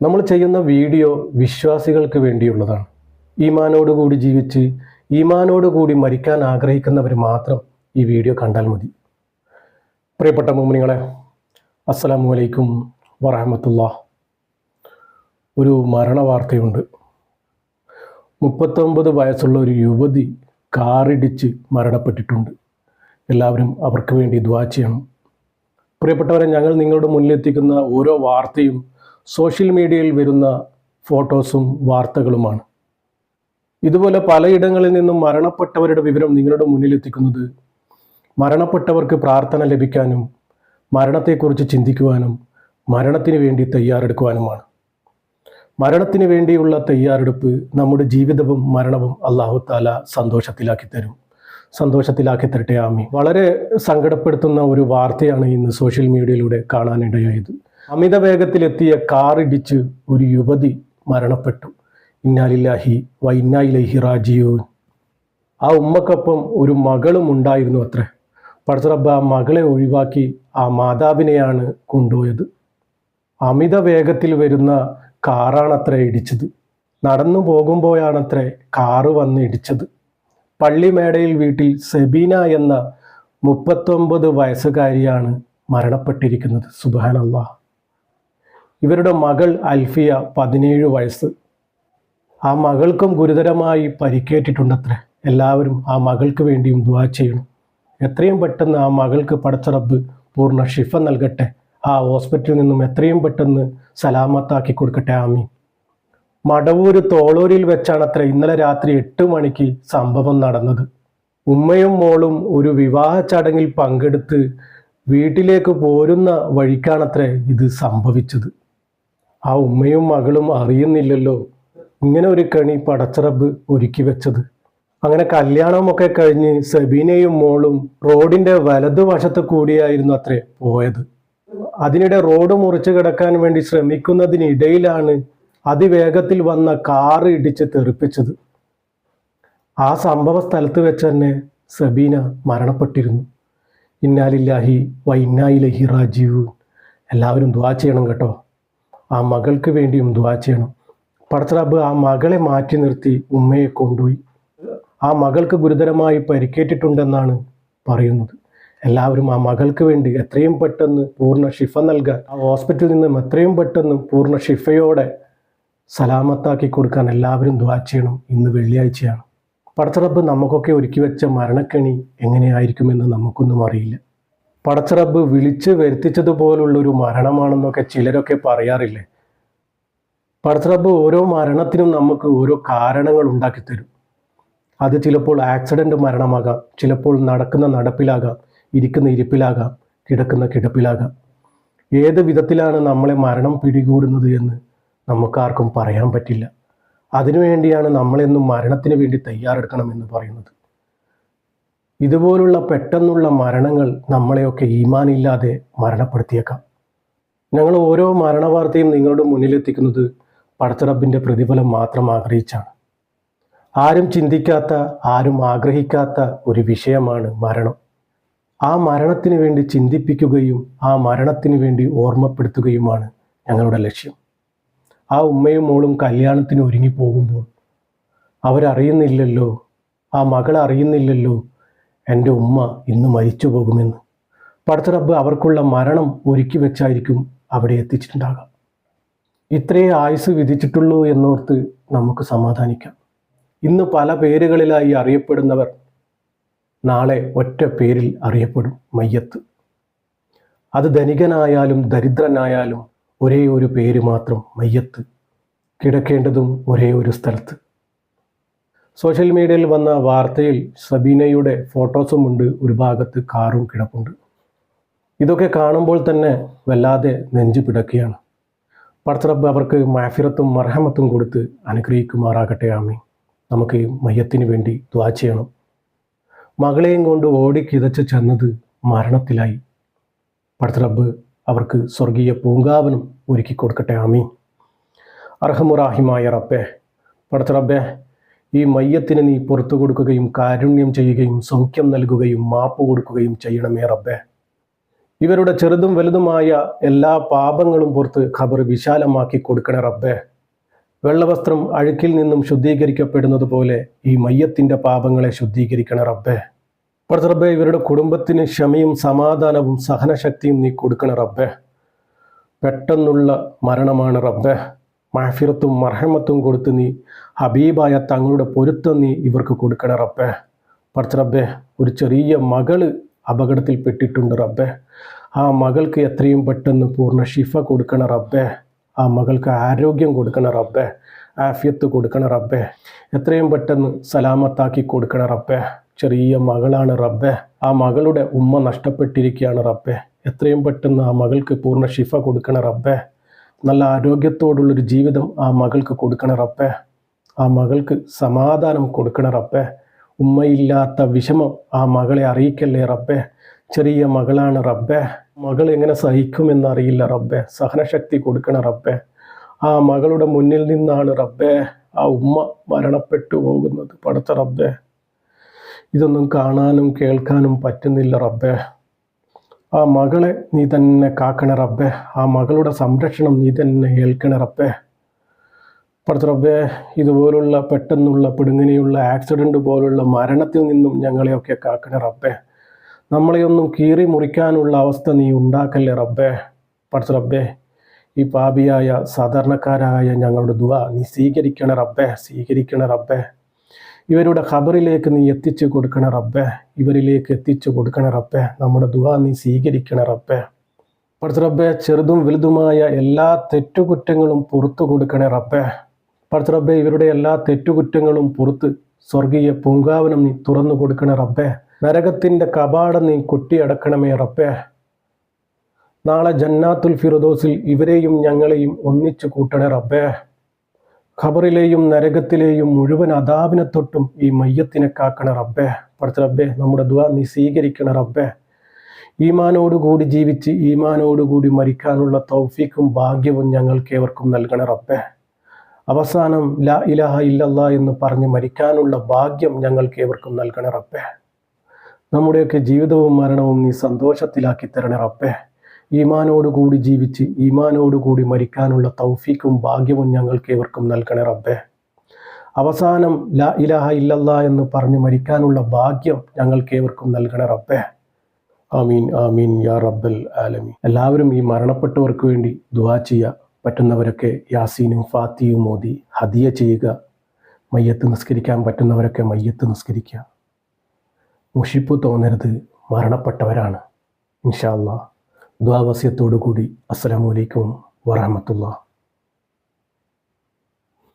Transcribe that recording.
നമ്മൾ ചെയ്യുന്ന വീഡിയോ വിശ്വാസികൾക്ക് വേണ്ടിയുള്ളതാണ്. ഈമാനോടുകൂടി ജീവിച്ച് ഈമാനോടുകൂടി മരിക്കാൻ ആഗ്രഹിക്കുന്നവർ മാത്രം ഈ വീഡിയോ കണ്ടാൽ മതി. പ്രിയപ്പെട്ട മോമിനികളെ അസ്സലാമു അലൈക്കും വറഹമത്തുള്ള ഒരു മരണ വാർത്തയുണ്ട്. മുപ്പത്തൊമ്പത് വയസ്സുള്ള ഒരു യുവതി കാറിടിച്ച് മരണപ്പെട്ടിട്ടുണ്ട്. എല്ലാവരും അവർക്ക് വേണ്ടി ദ്വാ ചെയ്യണം. പ്രിയപ്പെട്ടവരെ ഞങ്ങൾ നിങ്ങളുടെ മുന്നിലെത്തിക്കുന്ന ഓരോ വാർത്തയും സോഷ്യൽ മീഡിയയിൽ വരുന്ന ഫോട്ടോസും വാർത്തകളുമാണ്. ഇതുപോലെ പലയിടങ്ങളിൽ നിന്നും മരണപ്പെട്ടവരുടെ വിവരം നിങ്ങളുടെ മുന്നിലെത്തിക്കുന്നത് മരണപ്പെട്ടവർക്ക് പ്രാർത്ഥന ലഭിക്കാനും മരണത്തെക്കുറിച്ച് ചിന്തിക്കുവാനും മരണത്തിന് വേണ്ടി തയ്യാറെടുക്കുവാനുമാണ്. മരണത്തിന് വേണ്ടിയുള്ള തയ്യാറെടുപ്പ് നമ്മുടെ ജീവിതവും മരണവും അള്ളാഹു താല സന്തോഷത്തിലാക്കി തരും. സന്തോഷത്തിലാക്കി തരട്ടെ ആമി വളരെ സങ്കടപ്പെടുത്തുന്ന ഒരു വാർത്തയാണ് ഇന്ന് സോഷ്യൽ മീഡിയയിലൂടെ കാണാനിടയായത്. അമിത വേഗത്തിലെത്തിയ കാറിടിച്ച് ഒരു യുവതി മരണപ്പെട്ടു. ഇന്നാലില്ലാഹി വൈന്നായിലഹി റാജിയൂൻ ആ ഉമ്മക്കൊപ്പം ഒരു മകളും ഉണ്ടായിരുന്നു അത്രേ. പടത്തറബ് ആ മകളെ ഒഴിവാക്കി ആ മാതാവിനെയാണ് കൊണ്ടുപോയത്. അമിത വേഗത്തിൽ വരുന്ന കാറാണത്രേ ഇടിച്ചത്. നടന്നു പോകുമ്പോഴാണത്രേ കാറ് വന്ന് ഇടിച്ചത്. പള്ളിമേടയിൽ വീട്ടിൽ സെബീന എന്ന മുപ്പത്തൊമ്പത് വയസ്സുകാരിയാണ് മരണപ്പെട്ടിരിക്കുന്നത്. സുബാനല്ലാ ഇവരുടെ മകൾ അൽഫിയ പതിനേഴ് വയസ്സ്. ആ മകൾക്കും ഗുരുതരമായി പരിക്കേറ്റിട്ടുണ്ടത്രേ. എല്ലാവരും ആ മകൾക്ക് വേണ്ടിയും ദുവാ ചെയ്യണം. എത്രയും പെട്ടെന്ന് ആ മകൾക്ക് പടച്ചറബ് പൂർണ ഷിഫ നൽകട്ടെ. ആ ഹോസ്പിറ്റലിൽ നിന്നും എത്രയും പെട്ടെന്ന് സലാമത്താക്കി കൊടുക്കട്ടെ. ആമി മടവൂര് തോളൂരിൽ വെച്ചാണ് അത്ര ഇന്നലെ രാത്രി എട്ട് മണിക്ക് സംഭവം നടന്നത്. ഉമ്മയും മോളും ഒരു വിവാഹ ചടങ്ങിൽ പങ്കെടുത്ത് വീട്ടിലേക്ക് പോരുന്ന വഴിക്കാണത്രേ ഇത് സംഭവിച്ചത്. ആ ഉമ്മയും മകളും അറിയുന്നില്ലല്ലോ. ഇങ്ങനെ ഒരു കണി പടച്ചറബ് ഒരുക്കി വെച്ചത്. അങ്ങനെ കല്യാണമൊക്കെ കഴിഞ്ഞ് സബീനയും മോളും റോഡിന്റെ വലതുവശത്ത് കൂടിയായിരുന്നു അത്രേ പോയത്. അതിനിടെ റോഡ് മുറിച്ച് കിടക്കാൻ വേണ്ടി ശ്രമിക്കുന്നതിനിടയിലാണ് അതിവേഗത്തിൽ വന്ന കാറ് ഇടിച്ച് തെറിപ്പിച്ചത്. ആ സംഭവ സ്ഥലത്ത് വെച്ച് തന്നെ സബീന മരണപ്പെട്ടിരുന്നു. ഇന്നാലില്ലാഹി വ ഇന്നായിലഹി റാജീവ് എല്ലാവരും ദ്വാ ചെയ്യണം കേട്ടോ. ആ മകൾക്ക് വേണ്ടിയും ദ്വാ ചെയ്യണം. പടത്തറാബ് ആ മകളെ മാറ്റി നിർത്തി ഉമ്മയെ കൊണ്ടുപോയി. ആ മകൾക്ക് ഗുരുതരമായി പരിക്കേറ്റിട്ടുണ്ടെന്നാണ് പറയുന്നത്. എല്ലാവരും ആ മകൾക്ക് വേണ്ടി എത്രയും പെട്ടെന്ന് പൂർണ ഷിഫ നൽകാൻ ആ ഹോസ്പിറ്റലിൽ നിന്നും എത്രയും പെട്ടെന്ന് പൂർണ ഷിഫയോടെ സലാമത്താക്കി കൊടുക്കാൻ എല്ലാവരും ദ്വാ ചെയ്യണം ഇന്ന് വെള്ളിയാഴ്ചയാണ്. പടത്തറബ് നമുക്കൊക്കെ ഒരുക്കി വെച്ച മരണക്കണി എങ്ങനെയായിരിക്കുമെന്ന് നമുക്കൊന്നും അറിയില്ല. പടച്ചറബ് വിളിച്ച് വരുത്തിച്ചതുപോലുള്ള ഒരു മരണമാണെന്നൊക്കെ ചിലരൊക്കെ പറയാറില്ലേ? പടച്ചറബ് ഓരോ മരണത്തിനും നമുക്ക് ഓരോ കാരണങ്ങൾ ഉണ്ടാക്കി തരും അത് ചിലപ്പോൾ ആക്സിഡന്റ് മരണമാകാം ചിലപ്പോൾ നടക്കുന്ന നടപ്പിലാകാം ഇരിക്കുന്ന ഇരിപ്പിലാകാം കിടക്കുന്ന കിടപ്പിലാകാം. ഏത് വിധത്തിലാണ് നമ്മളെ മരണം പിടികൂടുന്നത് എന്ന് നമുക്കാർക്കും പറയാൻ പറ്റില്ല. അതിനുവേണ്ടിയാണ് നമ്മളെന്നും മരണത്തിന് വേണ്ടി തയ്യാറെടുക്കണം എന്ന് പറയുന്നത്. ഇതുപോലുള്ള പെട്ടെന്നുള്ള മരണങ്ങൾ നമ്മളെയൊക്കെ ഈമാനില്ലാതെ മരണപ്പെടുത്തിയേക്കാം. ഞങ്ങൾ ഓരോ മരണവാർത്തയും നിങ്ങളുടെ മുന്നിലെത്തിക്കുന്നത് പടത്തറബിന്റെ പ്രതിഫലം മാത്രം ആഗ്രഹിച്ചാണ്. ആരും ചിന്തിക്കാത്ത ആരും ആഗ്രഹിക്കാത്ത ഒരു വിഷയമാണ് മരണം. ആ മരണത്തിന് വേണ്ടി ചിന്തിപ്പിക്കുകയും ആ മരണത്തിന് വേണ്ടി ഓർമ്മപ്പെടുത്തുകയുമാണ് ഞങ്ങളുടെ ലക്ഷ്യം. ആ ഉമ്മയും മോളും കല്യാണത്തിന് ഒരുങ്ങി പോകുമ്പോൾ അവരറിയുന്നില്ലല്ലോ ആ മകൾ അറിയുന്നില്ലല്ലോ എന്റെ ഉമ്മ ഇന്ന് മരിച്ചു പോകുമെന്ന്. പടത്തറബ്ബ് അവർക്കുള്ള മരണം ഒരുക്കി വെച്ചായിരിക്കും അവിടെ എത്തിച്ചിട്ടുണ്ടാകാം ഇത്രയേ ആയുസ് വിധിച്ചിട്ടുള്ളൂ എന്നോർത്ത് നമുക്ക് സമാധാനിക്കാം. ഇന്ന് പല പേരുകളിലായി അറിയപ്പെടുന്നവർ നാളെ ഒറ്റ പേരിൽ അറിയപ്പെടും മയ്യത്ത്. അത് ധനികനായാലും ദരിദ്രനായാലും ഒരേ ഒരു പേര് മാത്രം മയ്യത്ത്. കിടക്കേണ്ടതും ഒരേ ഒരു സ്ഥലത്ത്. സോഷ്യൽ മീഡിയയിൽ വന്ന വാർത്തയിൽ സബീനയുടെ ഫോട്ടോസുമുണ്ട് ഒരു ഭാഗത്ത് കാറും കിടപ്പുണ്ട്. ഇതൊക്കെ കാണുമ്പോൾ തന്നെ വല്ലാതെ നെഞ്ചു പിടക്കുകയാണ്. പടത്തറബ് അവർക്ക് മാഫിറത്തും മർഹമത്തും കൊടുത്ത് അനുഗ്രഹിക്കുമാറാകട്ടെ ആമി നമുക്ക് മയ്യത്തിന് വേണ്ടി ദ്വാ ചെയ്യണം. മകളെയും കൊണ്ട് ഓടി കിതച്ച് ചെന്നത് മരണത്തിലായി. പടത്തറബ് അവർക്ക് സ്വർഗീയ പൂങ്കാവനം ഒരുക്കി കൊടുക്കട്ടെ ആമി അർഹമുറാഹിമായ റബ്ബേ പടച്ചറബ്ബേ ഈ മയ്യത്തിന് നീ പുറത്തു കൊടുക്കുകയും കാരുണ്യം ചെയ്യുകയും സൗഖ്യം നൽകുകയും മാപ്പ് കൊടുക്കുകയും ചെയ്യണമേ റബ്ബേ. ഇവരുടെ ചെറുതും വലുതുമായ എല്ലാ പാപങ്ങളും പുറത്ത് ഖബർ വിശാലമാക്കി കൊടുക്കണേ റബ്ബേ. വെള്ളവസ്ത്രം അഴുക്കിൽ നിന്നും ശുദ്ധീകരിക്കപ്പെടുന്നത് പോലെ ഈ മയ്യത്തിന്റെ പാപങ്ങളെ ശുദ്ധീകരിക്കണ റബ്ബേ. പുറത്ത് റബ്ബേ ഇവരുടെ കുടുംബത്തിന് ക്ഷമയും സമാധാനവും സഹനശക്തിയും നീ കൊടുക്കണ റബ്ബേ. പെട്ടെന്നുള്ള മരണമാണ് റബ്ബേ. മാഫിറത്തും മർഹമത്തും കൊടുത്ത് നീ ഹബീബായ തങ്ങളുടെ പൊരുത്തം നീ ഇവർക്ക് കൊടുക്കണ റബ്ബേ. പറച്ച് റബ്ബേ ഒരു ചെറിയ മകൾ അപകടത്തിൽപ്പെട്ടിട്ടുണ്ട് റബ്ബേ. ആ മകൾക്ക് എത്രയും പെട്ടെന്ന് പൂർണ ഷിഫ കൊടുക്കണ റബ്ബേ. ആ മകൾക്ക് ആരോഗ്യം കൊടുക്കണ റബ്ബേ. ആഫിയത്ത് കൊടുക്കണ റബ്ബേ. എത്രയും പെട്ടെന്ന് സലാമത്താക്കി കൊടുക്കണ റബ്ബേ. ചെറിയ മകളാണ് റബ്ബേ. ആ മകളുടെ ഉമ്മ നഷ്ടപ്പെട്ടിരിക്കുകയാണ് റബ്ബേ. എത്രയും പെട്ടെന്ന് ആ മകൾക്ക് പൂർണ ഷിഫ കൊടുക്കണ റബ്ബേ. നല്ല ആരോഗ്യത്തോടുള്ളൊരു ജീവിതം ആ മകൾക്ക് കൊടുക്കണ റബ്ബേ. ആ മകൾക്ക് സമാധാനം കൊടുക്കണ റബ്ബേ. ഉമ്മയില്ലാത്ത വിഷമം ആ മകളെ അറിയിക്കല്ലേ റബ്ബേ. ചെറിയ മകളാണ് റബ്ബേ. മകൾ എങ്ങനെ സഹിക്കുമെന്നറിയില്ല റബ്ബേ. സഹനശക്തി കൊടുക്കണ റബ്ബേ. ആ മകളുടെ മുന്നിൽ നിന്നാണ് റബ്ബേ ആ ഉമ്മ മരണപ്പെട്ടു പോകുന്നത്. പടച്ച റബ്ബേ. ഇതൊന്നും കാണാനും കേൾക്കാനും പറ്റുന്നില്ല റബ്ബേ. ആ മകളെ നീ തന്നെ കാക്കണ ആ മകളുടെ സംരക്ഷണം നീ തന്നെ ഏൽക്കണ റബ്ബേ. ഇതുപോലുള്ള പെട്ടെന്നുള്ള പിടുങ്ങനെയുള്ള ആക്സിഡന്റ് പോലുള്ള മരണത്തിൽ നിന്നും ഞങ്ങളെയൊക്കെ കാക്കണ നമ്മളെയൊന്നും കീറി മുറിക്കാനുള്ള അവസ്ഥ നീ ഉണ്ടാക്കല്ലേ റബ്ബേ. റബ്ബേ ഈ പാപിയായ സാധാരണക്കാരായ ഞങ്ങളുടെ ദുവ നീ സ്വീകരിക്കണ റബ്ബേ സ്വീകരിക്കണ റബ്ബേ. ഇവരുടെ ഖബറിലേക്ക് നീ എത്തിച്ചു കൊടുക്കണ റബ്ബേ. ഇവരിലേക്ക് എത്തിച്ചു കൊടുക്കണ റബ്ബേ. നമ്മുടെ ദുവാ നീ സ്വീകരിക്കണ റബ്ബേ. പടച്ച റബ്ബേ ചെറുതും വലുതുമായ എല്ലാ തെറ്റുകുറ്റങ്ങളും പുറത്തു കൊടുക്കണ റബ്ബേ. പടച്ച റബ്ബേ ഇവരുടെ എല്ലാ തെറ്റുകുറ്റങ്ങളും പുറത്ത് സ്വർഗീയ പൂങ്കാവനം നീ തുറന്നു കൊടുക്കണ റബ്ബേ. നരകത്തിന്റെ കപാടം നീ കൊട്ടിയടക്കണമേ റബ്ബേ. നാളെ ജന്നാത്തുൽ ഫിറദോസിൽ ഇവരെയും ഞങ്ങളെയും ഒന്നിച്ചു കൂട്ടണേ റബ്ബേ. ഖബറിലെയും നരകത്തിലെയും മുഴുവൻ അതാപിനെ തൊട്ടും ഈ മയ്യത്തിനെ കാക്കണ റബ്ബേ. പടച്ച റബ്ബേ നമ്മുടെ ദ്വാ നീ സ്വീകരിക്കണ റബ്ബേ. ഈമാനോടുകൂടി ജീവിച്ച് ഈമാനോടുകൂടി മരിക്കാനുള്ള തൗഫീക്കും ഭാഗ്യവും ഞങ്ങൾക്ക് ഏവർക്കും നൽകണ റബ്ബേ. അവസാനം ലാ ഇലാഹ ഇല്ലല്ല എന്ന് പറഞ്ഞ് മരിക്കാനുള്ള ഭാഗ്യം ഞങ്ങൾക്ക് ഏവർക്കും നൽകണ റബ്ബേ. നമ്മുടെയൊക്കെ ജീവിതവും മരണവും നീ സന്തോഷത്തിലാക്കി തരണ റബ്ബേ. ഈമാനോടുകൂടി ജീവിച്ച് ഈമാനോടുകൂടി മരിക്കാനുള്ള തൗഫീക്കും ഭാഗ്യവും ഞങ്ങൾക്ക് ഏവർക്കും നൽകണേ റബ്ബേ. അവസാനം ലാ ഇലാഹ ഇല്ലല്ല എന്ന് പറഞ്ഞ് മരിക്കാനുള്ള ഭാഗ്യം ഞങ്ങൾക്ക് ഏവർക്കും നൽകണേ റബ്ബേ. ആമീൻ ആമീൻ യാ റബ്ബൽ ആലമീൻ. എല്ലാവരും ഈ മരണപ്പെട്ടവർക്ക് വേണ്ടി ദുവാ ചെയ്യുക പറ്റുന്നവരൊക്കെ യാസീനും ഫാത്തിയും മോദി ഹദിയ ചെയ്യുക. മയ്യത്ത് നിസ്കരിക്കാൻ പറ്റുന്നവരൊക്കെ മയ്യത്ത് നിസ്കരിക്കുക. മുഷിപ്പ് തോന്നരുത് മരണപ്പെട്ടവരാണ്. ഇൻഷാ അല്ലാ ദ്വാവസ്യത്തോടു കൂടി അസ്സലാമു അലൈക്കും വറഹമത്തുള്ള